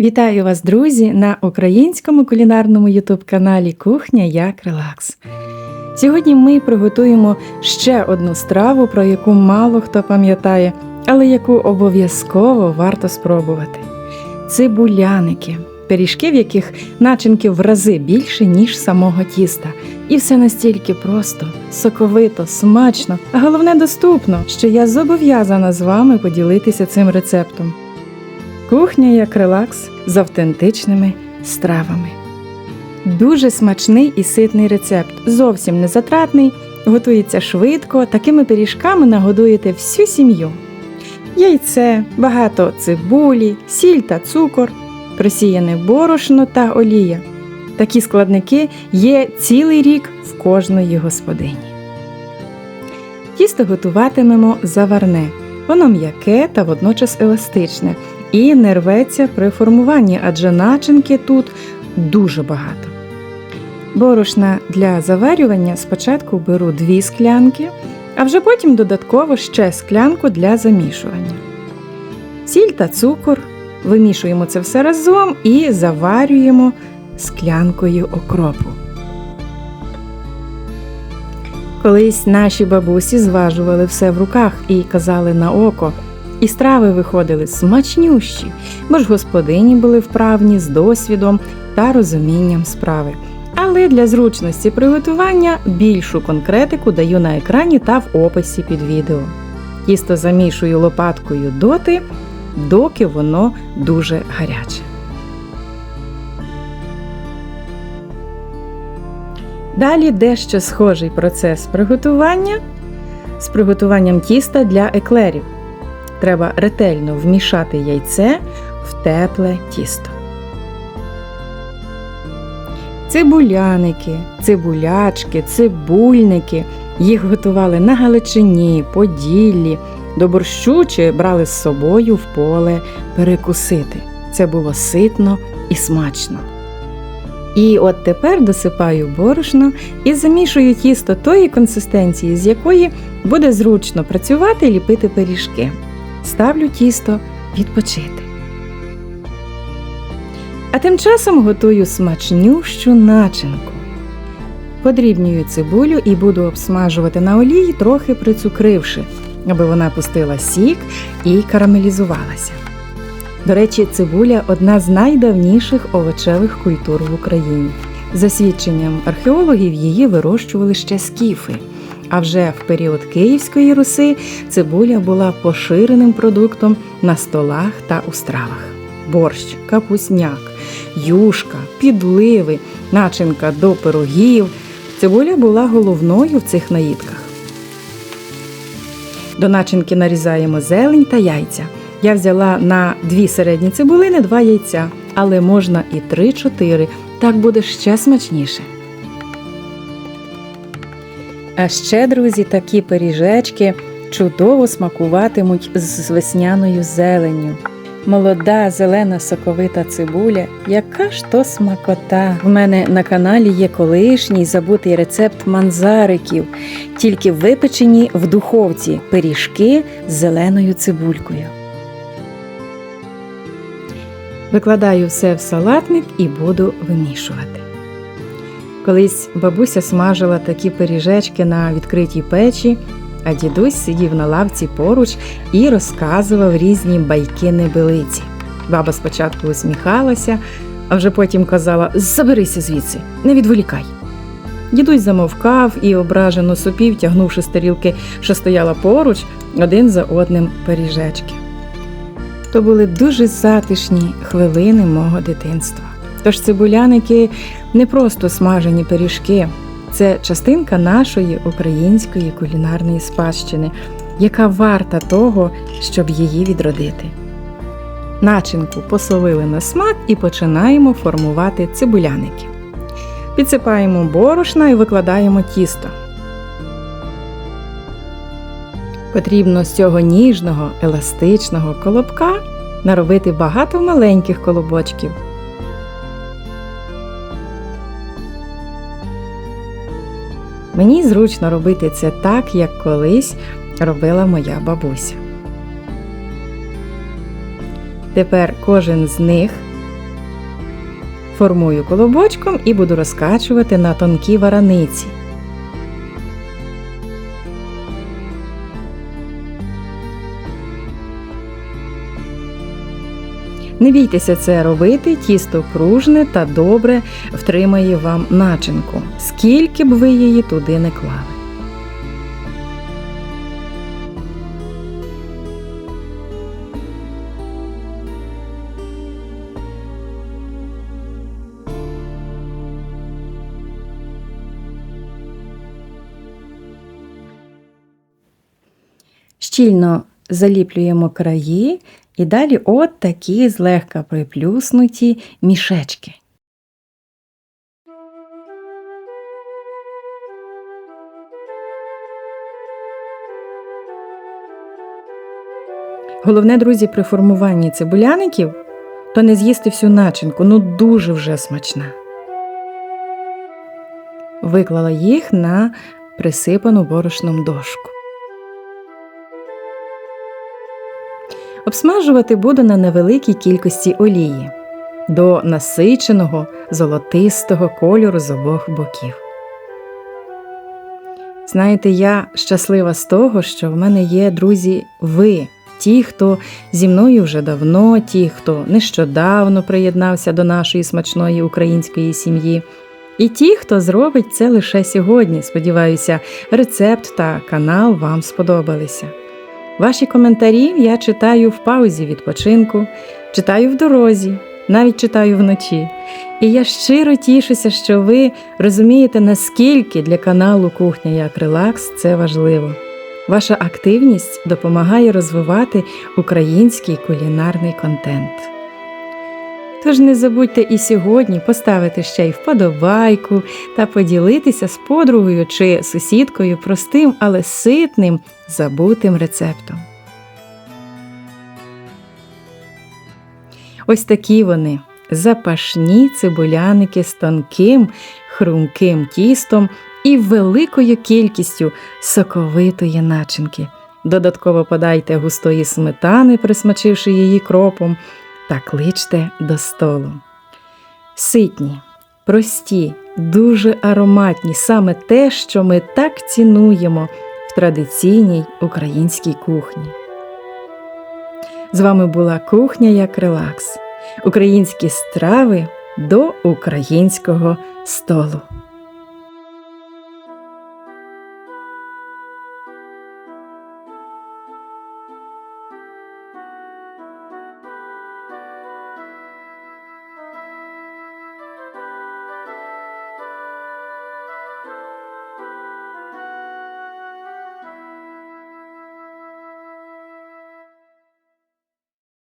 Вітаю вас, друзі, на українському кулінарному ютуб-каналі Кухня як Релакс. Сьогодні ми приготуємо ще одну страву, про яку мало хто пам'ятає, але яку обов'язково варто спробувати. Цибуляники, пиріжки, в яких начинки в рази більше, ніж самого тіста. І все настільки просто, соковито, смачно, а головне доступно, що я зобов'язана з вами поділитися цим рецептом. Кухня як релакс з автентичними стравами. Дуже смачний і ситний рецепт, зовсім не затратний, готується швидко, такими пиріжками нагодуєте всю сім'ю. Яйце, багато цибулі, сіль та цукор, просіяне борошно та олія. Такі складники є цілий рік в кожної господині. Тісто готуватимемо заварне. Воно м'яке та водночас еластичне і не рветься при формуванні, адже начинки тут дуже багато. Борошна для заварювання спочатку беру дві склянки, а вже потім додатково ще склянку для замішування. Сіль та цукор. Вимішуємо це все разом і заварюємо склянкою окропу. Колись наші бабусі зважували все в руках і казали на око, і страви виходили смачнющі, бо ж господині були вправні з досвідом та розумінням справи. Але для зручності приготування більшу конкретику даю на екрані та в описі під відео. Тісто замішую лопаткою доти, доки воно дуже гаряче. Далі дещо схожий процес приготування з приготуванням тіста для еклерів. Треба ретельно вмішати яйце в тепле тісто. Цибуляники, цибулячки, цибульники. Їх готували на Галичині, Поділлі, до борщу чи брали з собою в поле перекусити. Це було ситно і смачно. І от тепер досипаю борошно і замішую тісто тої консистенції, з якої буде зручно працювати і ліпити пиріжки. Ставлю тісто відпочити. А тим часом готую смачнющу начинку. Подрібнюю цибулю і буду обсмажувати на олії, трохи прицукривши, аби вона пустила сік і карамелізувалася. До речі, цибуля одна з найдавніших овочевих культур в Україні. За свідченням археологів, її вирощували ще скіфи. А вже в період Київської Руси цибуля була поширеним продуктом на столах та у стравах. Борщ, капусняк, юшка, підливи, начинка до пирогів. Цибуля була головною в цих наїдках. До начинки нарізаємо зелень та яйця. Я взяла на дві середні цибулини два яйця, але можна і три-чотири. Так буде ще смачніше. А ще, друзі, такі пиріжечки чудово смакуватимуть з весняною зеленню. Молода зелена соковита цибуля, яка ж то смакота. В мене на каналі є колишній забутий рецепт манзариків, тільки випечені в духовці пиріжки з зеленою цибулькою. Викладаю все в салатник і буду вимішувати. Колись бабуся смажила такі пиріжечки на відкритій печі, а дідусь сидів на лавці поруч і розказував різні байки небилиці. Баба спочатку усміхалася, а вже потім казала Заберися звідси, не відволікай. Дідусь замовкав і ображено сопів, тягнувши з тарілки, що стояла поруч, один за одним пиріжечки. То були дуже затишні хвилини мого дитинства. Тож цибуляники не просто смажені пиріжки, це частинка нашої української кулінарної спадщини, яка варта того, щоб її відродити. Начинку посолили на смак і починаємо формувати цибуляники. Підсипаємо борошна і викладаємо тісто. Потрібно з цього ніжного, еластичного колобка наробити багато маленьких колобочків. Мені зручно робити це так, як колись робила моя бабуся. Тепер кожен з них Формую колобочком і буду розкачувати на тонкі вараниці. Не бійтеся це робити, тісто пружне та добре втримає вам начинку, скільки б ви її туди не клали. Щільно заліплюємо краї і далі от такі злегка приплюснуті мішечки. Головне, друзі, при формуванні цибуляників то не з'їсти всю начинку, ну дуже вже смачна. Виклала їх на присипану борошном дошку. Обсмажувати буду на невеликій кількості олії до насиченого золотистого кольору з обох боків. Знаєте, я щаслива з того, що в мене є друзі ви, ті, хто зі мною вже давно, ті, хто нещодавно приєднався до нашої смачної української сім'ї, і ті, хто зробить це лише сьогодні. Сподіваюся, рецепт та канал вам сподобалися. Ваші коментарі я читаю в паузі відпочинку, читаю в дорозі, навіть читаю вночі. І я щиро тішуся, що ви розумієте, наскільки для каналу Кухня як Релакс це важливо. Ваша активність допомагає розвивати український кулінарний контент. Тож не забудьте і сьогодні поставити ще й вподобайку та поділитися з подругою чи сусідкою простим, але ситним забутим рецептом. Ось такі вони запашні цибуляники з тонким, хрумким тістом і великою кількістю соковитої начинки. Додатково подайте густої сметани, присмачивши її кропом, та кличте до столу. Ситні, прості, дуже ароматні, саме те, що ми так цінуємо в традиційній українській кухні. З вами була кухня як релакс. Українські страви до українського столу.